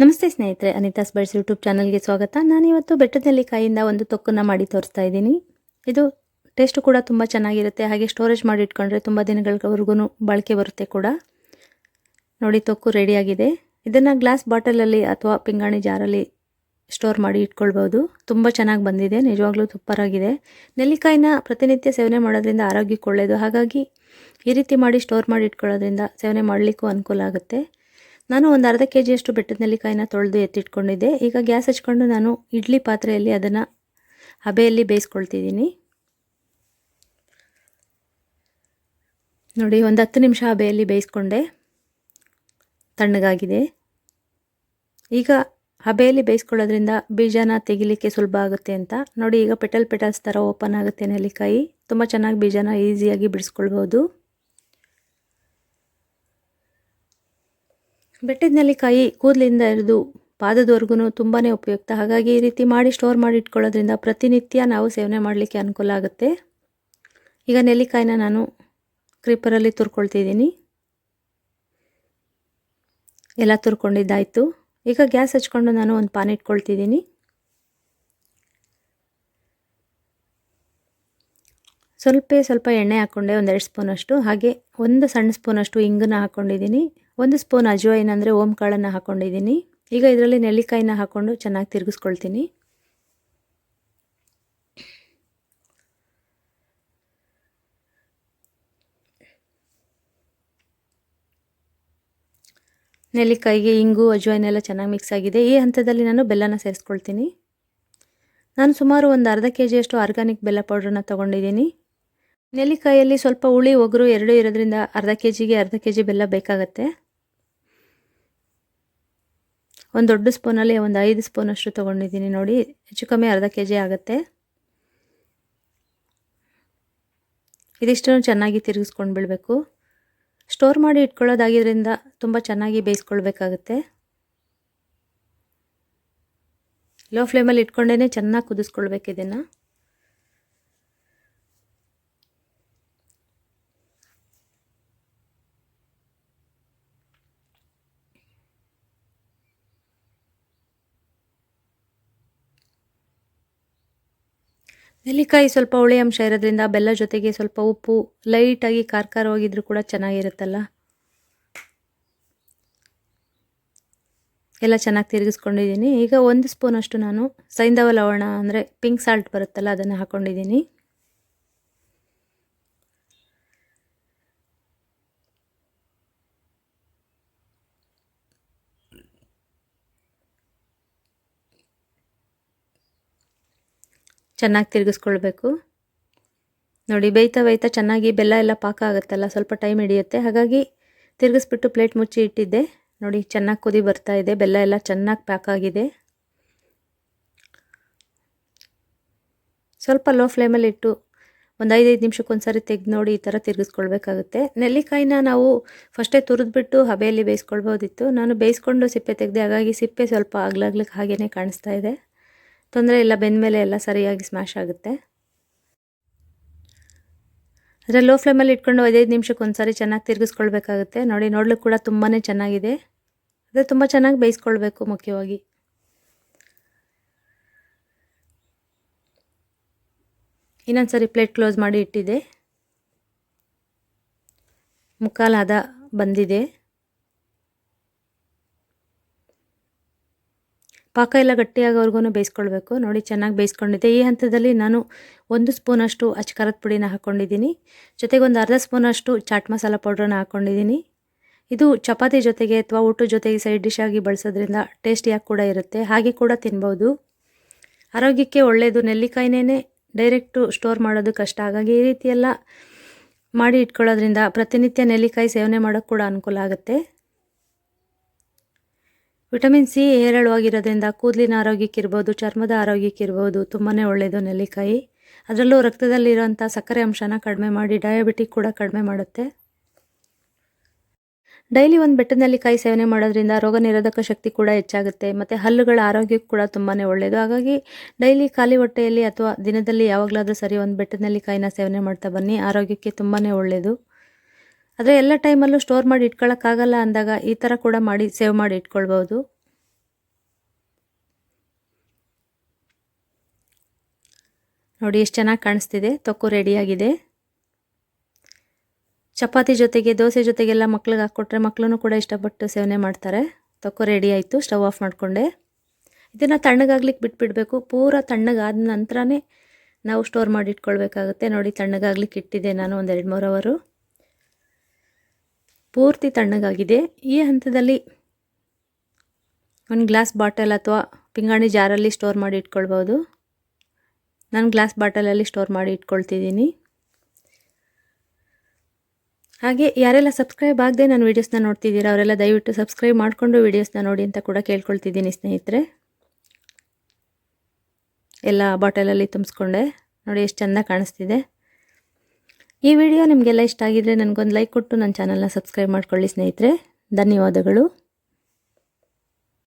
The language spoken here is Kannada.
ನಮಸ್ತೆ ಸ್ನೇಹಿತರೆ ಅನಿತಾಸ್ ಬಳ್ಸ್ ಯೂಟ್ಯೂಬ್ ಚಾನಲ್ಗೆ ಸ್ವಾಗತ. ನಾನಿವತ್ತು ಬೆಟ್ಟದ ನೆಲ್ಲಿಕಾಯಿಂದ ಒಂದು ತೊಕ್ಕನ್ನು ಮಾಡಿ ತೋರಿಸ್ತಾ ಇದ್ದೀನಿ. ಇದು ಟೇಸ್ಟು ಕೂಡ ತುಂಬ ಚೆನ್ನಾಗಿರುತ್ತೆ. ಹಾಗೆ ಸ್ಟೋರೇಜ್ ಮಾಡಿ ಇಟ್ಕೊಂಡ್ರೆ ತುಂಬ ದಿನಗಳವರೆಗೂ ಬಾಳಿಕೆ ಬರುತ್ತೆ ಕೂಡ. ನೋಡಿ, ತೊಕ್ಕು ರೆಡಿಯಾಗಿದೆ ಇದನ್ನು ಗ್ಲಾಸ್ ಬಾಟಲಲ್ಲಿ ಅಥವಾ ಪಿಂಗಾಣಿ ಜಾರಲ್ಲಿ ಸ್ಟೋರ್ ಮಾಡಿ ಇಟ್ಕೊಳ್ಬೋದು ತುಂಬ ಚೆನ್ನಾಗಿ ಬಂದಿದೆ. ನಿಜವಾಗ್ಲೂ ತುಪ್ಪರಾಗಿದೆ ನೆಲ್ಲಿಕಾಯಿನ ಪ್ರತಿನಿತ್ಯ ಸೇವನೆ ಮಾಡೋದ್ರಿಂದ ಆರೋಗ್ಯಕ್ಕೆ ಒಳ್ಳೆಯದು ಹಾಗಾಗಿ ಈ ರೀತಿ ಮಾಡಿ ಸ್ಟೋರ್ ಮಾಡಿ ಇಟ್ಕೊಳ್ಳೋದ್ರಿಂದ ಸೇವನೆ ಮಾಡಲಿಕ್ಕೂ ಅನುಕೂಲ ಆಗುತ್ತೆ. ನಾನು ಒಂದು ಅರ್ಧ ಕೆ ಜಿಯಷ್ಟು ಬೆಟ್ಟದ ನೆಲ್ಲಿಕಾಯಿನ ತೊಳೆದು ಎತ್ತಿಟ್ಕೊಂಡಿದ್ದೆ. ಈಗ ಗ್ಯಾಸ್ ಹಚ್ಕೊಂಡು ನಾನು ಇಡ್ಲಿ ಪಾತ್ರೆಯಲ್ಲಿ ಅದನ್ನು ಹಬೆಯಲ್ಲಿ ಬೇಯಿಸ್ಕೊಳ್ತಿದ್ದೀನಿ. ನೋಡಿ, ಒಂದು ಹತ್ತು ನಿಮಿಷ ಹಬೆಯಲ್ಲಿ ಬೇಯಿಸ್ಕೊಂಡೆ. ತಣ್ಣಗಾಗಿದೆ. ಈಗ ಹಬೆಯಲ್ಲಿ ಬೇಯಿಸ್ಕೊಳ್ಳೋದ್ರಿಂದ ಬೀಜನ ತೆಗಿಲಿಕ್ಕೆ ಸುಲಭ ಆಗುತ್ತೆ ಅಂತ. ನೋಡಿ, ಈಗ ಪೆಟಲ್ ಪೆಟಲ್ಸ್ ಥರ ಓಪನ್ ಆಗುತ್ತೆ ನೆಲ್ಲಿಕಾಯಿ. ತುಂಬ ಚೆನ್ನಾಗಿ ಬೀಜನ ಈಸಿಯಾಗಿ ಬಿಡಿಸ್ಕೊಳ್ಬೋದು. ಬೆಟ್ಟದ ನೆಲ್ಲಿಕಾಯಿ ಕೂದಲಿಂದ ಹಿಡಿದು ಪಾದದವರೆಗೂ ತುಂಬಾ ಉಪಯುಕ್ತ. ಹಾಗಾಗಿ ಈ ರೀತಿ ಮಾಡಿ ಸ್ಟೋರ್ ಮಾಡಿ ಇಟ್ಕೊಳ್ಳೋದ್ರಿಂದ ಪ್ರತಿನಿತ್ಯ ನಾವು ಸೇವನೆ ಮಾಡಲಿಕ್ಕೆ ಅನುಕೂಲ ಆಗುತ್ತೆ. ಈಗ ನೆಲ್ಲಿಕಾಯಿನ ನಾನು ಕ್ರೀಪರಲ್ಲಿ ತುರ್ಕೊಳ್ತಿದ್ದೀನಿ ಎಲ್ಲ ತುರ್ಕೊಂಡಿದ್ದಾಯಿತು. ಈಗ ಗ್ಯಾಸ್ ಹಚ್ಕೊಂಡು ನಾನು ಒಂದು ಪಾನ್ ಇಟ್ಕೊಳ್ತಿದ್ದೀನಿ ಸ್ವಲ್ಪ ಸ್ವಲ್ಪ ಎಣ್ಣೆ ಹಾಕ್ಕೊಂಡೆ ಒಂದೆರಡು ಸ್ಪೂನಷ್ಟು. ಹಾಗೆ ಒಂದು ಸಣ್ಣ ಸ್ಪೂನಷ್ಟು ಇಂಗನ್ನ ಹಾಕ್ಕೊಂಡಿದ್ದೀನಿ. ಒಂದು ಸ್ಪೂನ್ ಅಜವಾಯಿನ ಅಂದರೆ ಓಮ್ ಕಾಳನ್ನು ಹಾಕ್ಕೊಂಡಿದ್ದೀನಿ ಈಗ ಇದರಲ್ಲಿ ನೆಲ್ಲಿಕಾಯಿನ ಹಾಕ್ಕೊಂಡು ಚೆನ್ನಾಗಿ ತಿರುಗಿಸ್ಕೊಳ್ತೀನಿ. ನೆಲ್ಲಿಕಾಯಿಗೆ ಇಂಗು ಅಜವಾಯಿನೆಲ್ಲ ಚೆನ್ನಾಗಿ ಮಿಕ್ಸ್ ಆಗಿದೆ. ಈ ಹಂತದಲ್ಲಿ ನಾನು ಬೆಲ್ಲನ ಸೇರಿಸ್ಕೊಳ್ತೀನಿ. ನಾನು ಸುಮಾರು ಒಂದು ಅರ್ಧ ಕೆ ಜಿಯಷ್ಟು ಆರ್ಗಾನಿಕ್ ಬೆಲ್ಲ ಪೌಡ್ರನ್ನ ತೊಗೊಂಡಿದ್ದೀನಿ. ನೆಲ್ಲಿಕಾಯಲ್ಲಿ ಸ್ವಲ್ಪ ಹುಳಿ, ಒಗರು ಎರಡೂ ಇರೋದ್ರಿಂದ ಅರ್ಧ ಕೆ ಜಿಗೆ ಅರ್ಧ ಕೆ ಜಿ ಬೆಲ್ಲ ಬೇಕಾಗತ್ತೆ. ಒಂದು ದೊಡ್ಡ ಸ್ಪೂನಲ್ಲಿ ಒಂದು ಐದು ಸ್ಪೂನಷ್ಟು ತೊಗೊಂಡಿದ್ದೀನಿ ನೋಡಿ, ಹೆಚ್ಚು ಕಮ್ಮಿ ಅರ್ಧ ಕೆ ಜಿ ಆಗುತ್ತೆ. ಇದಿಷ್ಟನ್ನು ಚೆನ್ನಾಗಿ ತಿರುಗಿಸ್ಕೊಂಡು ಬಿಡಬೇಕು. ಸ್ಟೋರ್ ಮಾಡಿ ಇಟ್ಕೊಳ್ಳೋದಾಗಿದ್ದರಿಂದ ತುಂಬ ಚೆನ್ನಾಗಿ ಬೇಯಿಸ್ಕೊಳ್ಬೇಕಾಗುತ್ತೆ. ಲೋ ಫ್ಲೇಮಲ್ಲಿ ಇಟ್ಕೊಂಡೇ ಚೆನ್ನಾಗಿ ಕುದಿಸ್ಕೊಳ್ಬೇಕು ಇದನ್ನು. ನೆಲ್ಲಿಕಾಯಿ ಸ್ವಲ್ಪ ಹುಳಿ ಅಂಶ ಇರೋದ್ರಿಂದ ಬೆಲ್ಲ ಜೊತೆಗೆ ಸ್ವಲ್ಪ ಉಪ್ಪು ಲೈಟಾಗಿ ಖಾರ ಖಾರವಾಗಿದ್ರೂ ಕೂಡ ಚೆನ್ನಾಗಿರುತ್ತಲ್ಲ? ಎಲ್ಲ ಚೆನ್ನಾಗಿ ತಿರುಗಿಸ್ಕೊಂಡಿದ್ದೀನಿ. ಈಗ ಒಂದು ಸ್ಪೂನಷ್ಟು ನಾನು ಸೈಂಧವ ಲವಣ ಅಂದರೆ ಪಿಂಕ್ ಸಾಲ್ಟ್ ಬರುತ್ತಲ್ಲ ಅದನ್ನು ಹಾಕ್ಕೊಂಡಿದ್ದೀನಿ ಚೆನ್ನಾಗಿ ತಿರುಗಿಸ್ಕೊಳ್ಬೇಕು. ನೋಡಿ, ಬೇಯ್ತಾ ಬೇಯ್ತಾ ಚೆನ್ನಾಗಿ ಬೆಲ್ಲ ಎಲ್ಲ ಪಾಕ ಆಗುತ್ತಲ್ಲ, ಸ್ವಲ್ಪ ಟೈಮ್ ಹಿಡಿಯುತ್ತೆ. ಹಾಗಾಗಿ ತಿರುಗಿಸ್ಬಿಟ್ಟು ಪ್ಲೇಟ್ ಮುಚ್ಚಿ ಇಟ್ಟಿದ್ದೆ. ನೋಡಿ, ಚೆನ್ನಾಗಿ ಕುದಿ ಬರ್ತಾ ಇದೆ, ಬೆಲ್ಲ ಎಲ್ಲ ಚೆನ್ನಾಗಿ ಪ್ಯಾಕ್ ಆಗಿದೆ. ಸ್ವಲ್ಪ ಲೋ ಫ್ಲೇಮಲ್ಲಿ ಇಟ್ಟು ಒಂದು ಐದೈದು ನಿಮಿಷಕ್ಕೊಂದು ಸಾರಿ ತೆಗೆದು ನೋಡಿ ಈ ಥರ ತಿರುಗಿಸ್ಕೊಳ್ಬೇಕಾಗುತ್ತೆ. ನೆಲ್ಲಿಕಾಯಿನ ನಾವು ಫಸ್ಟೇ ತುರಿದ್ಬಿಟ್ಟು ಹಬೆಯಲ್ಲಿ ಬೇಯಿಸ್ಕೊಳ್ಬೋದಿತ್ತು. ನಾನು ಬೇಯಿಸ್ಕೊಂಡು ಸಿಪ್ಪೆ ತೆಗೆದೆ, ಹಾಗಾಗಿ ಸಿಪ್ಪೆ ಸ್ವಲ್ಪ ಆಗ್ಲಾಗ್ಲಿಕ್ಕೆ ಹಾಗೇ ಕಾಣಿಸ್ತಾ ಇದೆ. ತೊಂದರೆ ಇಲ್ಲ, ಬೆಂದಮೇಲೆ ಎಲ್ಲ ಸರಿಯಾಗಿ ಸ್ಮ್ಯಾಶ್ ಆಗುತ್ತೆ. ಅದರ ಲೋ ಫ್ಲೇಮಲ್ಲಿ ಇಟ್ಕೊಂಡು ಐದೈದು ನಿಮಿಷಕ್ಕೆ ಒಂದು ಸಾರಿ ಚೆನ್ನಾಗಿ ತಿರುಗಿಸ್ಕೊಳ್ಬೇಕಾಗುತ್ತೆ. ನೋಡಿ ನೋಡ್ಲಿಕ್ಕೆ ಕೂಡ ತುಂಬಾ ಚೆನ್ನಾಗಿದೆ. ಅದೇ ತುಂಬ ಚೆನ್ನಾಗಿ ಬೇಯಿಸ್ಕೊಳ್ಬೇಕು ಮುಖ್ಯವಾಗಿ. ಇನ್ನೊಂದು ಸಾರಿ ಪ್ಲೇಟ್ ಕ್ಲೋಸ್ ಮಾಡಿ ಇಟ್ಟಿದೆ. ಮುಕ್ಕಾಲು ಹದ ಬಂದಿದೆ. ಪಾಕ ಎಲ್ಲ ಗಟ್ಟಿಯಾಗೋವರೆಗೂ ಬೇಯಿಸ್ಕೊಳ್ಬೇಕು. ನೋಡಿ, ಚೆನ್ನಾಗಿ ಬೇಯಿಸ್ಕೊಂಡಿದ್ದೆ. ಈ ಹಂತದಲ್ಲಿ ನಾನು ಒಂದು ಸ್ಪೂನಷ್ಟು ಅಚ್ಕಾರದ ಪುಡಿನ ಹಾಕ್ಕೊಂಡಿದ್ದೀನಿ ಜೊತೆಗೆ ಒಂದು ಅರ್ಧ ಸ್ಪೂನಷ್ಟು ಚಾಟ್ ಮಸಾಲ ಪೌಡ್ರನ್ನ ಹಾಕ್ಕೊಂಡಿದ್ದೀನಿ ಇದು ಚಪಾತಿ ಜೊತೆಗೆ ಅಥವಾ ಊಟದ ಜೊತೆಗೆ ಸೈಡ್ ಡಿಶ್ ಆಗಿ ಬಳಸೋದ್ರಿಂದ ಟೇಸ್ಟಿಯಾಗಿ ಕೂಡ ಇರುತ್ತೆ. ಹಾಗೆ ಕೂಡ ತಿನ್ಬೋದು. ಆರೋಗ್ಯಕ್ಕೆ ಒಳ್ಳೆಯದು ನೆಲ್ಲಿಕಾಯಿನೇ ಡೈರೆಕ್ಟು ಸ್ಟೋರ್ ಮಾಡೋದು ಕಷ್ಟ. ಹಾಗಾಗಿ ಈ ರೀತಿಯೆಲ್ಲ ಮಾಡಿ ಇಟ್ಕೊಳ್ಳೋದ್ರಿಂದ ಪ್ರತಿನಿತ್ಯ ನೆಲ್ಲಿಕಾಯಿ ಸೇವನೆ ಮಾಡೋಕ್ಕೆ ಕೂಡ ಅನುಕೂಲ ಆಗುತ್ತೆ. ವಿಟಮಿನ್ ಸಿ ಹೇರಳವಾಗಿರೋದ್ರಿಂದ ಕೂದಲಿನ ಆರೋಗ್ಯಕ್ಕಿರ್ಬೋದು, ಚರ್ಮದ ಆರೋಗ್ಯಕ್ಕಿರ್ಬೋದು ತುಂಬಾ ಒಳ್ಳೆಯದು ನೆಲ್ಲಿಕಾಯಿ. ಅದರಲ್ಲೂ ರಕ್ತದಲ್ಲಿರುವಂಥ ಸಕ್ಕರೆ ಅಂಶನ ಕಡಿಮೆ ಮಾಡಿ ಡಯಾಬಿಟಿಕ್ ಕೂಡ ಕಡಿಮೆ ಮಾಡುತ್ತೆ. ಡೈಲಿ ಒಂದು ಬೆಟ್ಟದ ನೆಲ್ಲಿಕಾಯಿ ಸೇವನೆ ಮಾಡೋದ್ರಿಂದ ರೋಗ ನಿರೋಧಕ ಶಕ್ತಿ ಕೂಡ ಹೆಚ್ಚಾಗುತ್ತೆ, ಮತ್ತು ಹಲ್ಲುಗಳ ಆರೋಗ್ಯಕ್ಕೆ ಕೂಡ ತುಂಬಾ ಒಳ್ಳೆಯದು ಹಾಗಾಗಿ ಡೈಲಿ ಖಾಲಿ ಹೊಟ್ಟೆಯಲ್ಲಿ ಅಥವಾ ದಿನದಲ್ಲಿ ಯಾವಾಗಲಾದರೂ ಸರಿ ಒಂದು ಬೆಟ್ಟದ ನೆಲ್ಲಿಕಾಯಿನ ಸೇವನೆ ಮಾಡ್ತಾ ಬನ್ನಿ, ಆರೋಗ್ಯಕ್ಕೆ ತುಂಬಾ ಒಳ್ಳೆಯದು ಆದರೆ ಎಲ್ಲ ಟೈಮಲ್ಲೂ ಸ್ಟೋರ್ ಮಾಡಿ ಇಟ್ಕೊಳ್ಳೋಕ್ಕಾಗಲ್ಲ ಅಂದಾಗ ಈ ಥರ ಕೂಡ ಮಾಡಿ ಸೇವ್ ಮಾಡಿ ಇಟ್ಕೊಳ್ಬೋದು ನೋಡಿ ಎಷ್ಟು ಚೆನ್ನಾಗಿ ಕಾಣಿಸ್ತಿದೆ. ತೊಕ್ಕು ರೆಡಿಯಾಗಿದೆ ಚಪಾತಿ ಜೊತೆಗೆ, ದೋಸೆ ಜೊತೆಗೆಲ್ಲ ಮಕ್ಳಿಗೆ ಹಾಕ್ಕೊಟ್ರೆ ಮಕ್ಕಳೂ ಕೂಡ ಇಷ್ಟಪಟ್ಟು ಸೇವನೆ ಮಾಡ್ತಾರೆ. ತೊಕ್ಕು ರೆಡಿ ಆಯಿತು ಸ್ಟವ್ ಆಫ್ ಮಾಡಿಕೊಂಡೆ. ಇದನ್ನು ತಣ್ಣಗಾಗ್ಲಿಕ್ಕೆ ಬಿಟ್ಬಿಡಬೇಕು. ಪೂರ ತಣ್ಣಗಾದ ನಂತರನೇ ನಾವು ಸ್ಟೋರ್ ಮಾಡಿ ಇಟ್ಕೊಳ್ಬೇಕಾಗುತ್ತೆ. ನೋಡಿ ತಣ್ಣಗಾಗ್ಲಿಕ್ಕೆ ಇಟ್ಟಿದ್ದೆ ನಾನು ಒಂದು ಎರಡು ಮೂರು ಅವರು ಪೂರ್ತಿ ತಣ್ಣಗಾಗಿದೆ. ಈ ಹಂತದಲ್ಲಿ ಒಂದು ಗ್ಲಾಸ್ ಬಾಟಲ್ ಅಥವಾ ಪಿಂಗಾಣಿ ಜಾರಲ್ಲಿ ಸ್ಟೋರ್ ಮಾಡಿ ಇಟ್ಕೊಳ್ಬೋದು. ನಾನು ಗ್ಲಾಸ್ ಬಾಟಲಲ್ಲಿ ಸ್ಟೋರ್ ಮಾಡಿ ಇಟ್ಕೊಳ್ತಿದ್ದೀನಿ. ಹಾಗೆ ಯಾರೆಲ್ಲ ಸಬ್ಸ್ಕ್ರೈಬ್ ಆಗದೆ ನಾನು ವೀಡಿಯೋಸ್ನ ನೋಡ್ತಿದ್ದೀರ, ಅವರೆಲ್ಲ ದಯವಿಟ್ಟು ಸಬ್ಸ್ಕ್ರೈಬ್ ಮಾಡಿಕೊಂಡು ವೀಡಿಯೋಸ್ನ ನೋಡಿ ಅಂತ ಕೂಡ ಕೇಳ್ಕೊಳ್ತಿದ್ದೀನಿ ಸ್ನೇಹಿತರೆ. ಎಲ್ಲ ಬಾಟಲಲ್ಲಿ ತುಂಬಿಸ್ಕೊಂಡೆ. ನೋಡಿ, ಎಷ್ಟು ಚೆಂದ ಕಾಣಿಸ್ತಿದೆ. ಈ ವಿಡಿಯೋ ನಿಮಗೆಲ್ಲ ಇಷ್ಟ ಆಗಿದ್ರೆ ನನಗೊಂದು ಲೈಕ್ ಕೊಟ್ಟು ನನ್ನ ಚಾನಲ್ನ ಸಬ್ಸ್ಕ್ರೈಬ್ ಮಾಡ್ಕೊಳ್ಳಿ ಸ್ನೇಹಿತರೆ. ಧನ್ಯವಾದಗಳು.